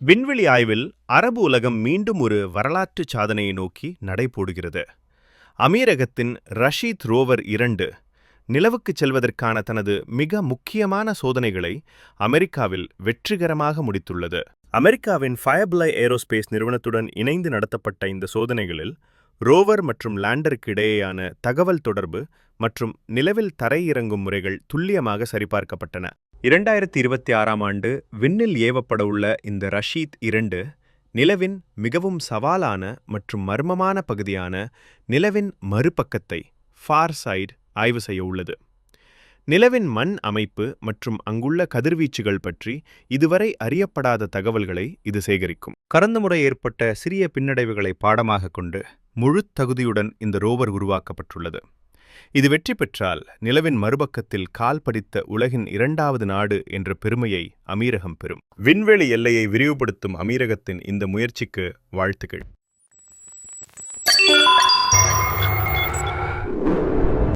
விண்வெளி ஆய்வில் அரபு உலகம் மீண்டும் ஒரு வரலாற்று சாதனையை நோக்கி நடைபோடுகிறது. அமீரகத்தின் ரஷீத் ரோவர் இரண்டு நிலவுக்குச் செல்வதற்கான தனது மிக முக்கியமான சோதனைகளை அமெரிக்காவில் வெற்றிகரமாக முடித்துள்ளது. அமெரிக்காவின் ஃபயர்பிளை ஏரோஸ்பேஸ் நிறுவனத்துடன் இணைந்து நடத்தப்பட்ட இந்த சோதனைகளில் ரோவர் மற்றும் லேண்டருக்கு இடையேயான தகவல் தொடர்பு மற்றும் நிலவில் தரையிறங்கும் முறைகள் துல்லியமாக சரிபார்க்கப்பட்டன. இரண்டாயிரத்தி இருபத்தி ஆறாம் ஆண்டு விண்ணில் ஏவப்பட உள்ள இந்த ரஷீத் இரண்டு நிலவின் மிகவும் சவாலான மற்றும் மர்மமான பகுதியான நிலவின் மறுபக்கத்தை ஃபார் சைடு ஆய்வு செய்ய உள்ளது. நிலவின் மண் அமைப்பு மற்றும் அங்குள்ள கதிர்வீச்சுகள் பற்றி இதுவரை அறியப்படாத தகவல்களை இது சேகரிக்கும். கடந்த முறை ஏற்பட்ட சிறிய பின்னடைவுகளை பாடமாக கொண்டு முழு தகுதியுடன் இந்த ரோவர் உருவாக்கப்பட்டுள்ளது. இது வெற்றி பெற்றால் நிலவின் மறுபக்கத்தில் கால் படித்த உலகின் இரண்டாவது நாடு என்ற பெருமையை அமீரகம் பெறும். விண்வெளி எல்லையை விரிவுபடுத்தும் அமீரகத்தின் இந்த முயற்சிக்கு வாழ்த்துக்கள்.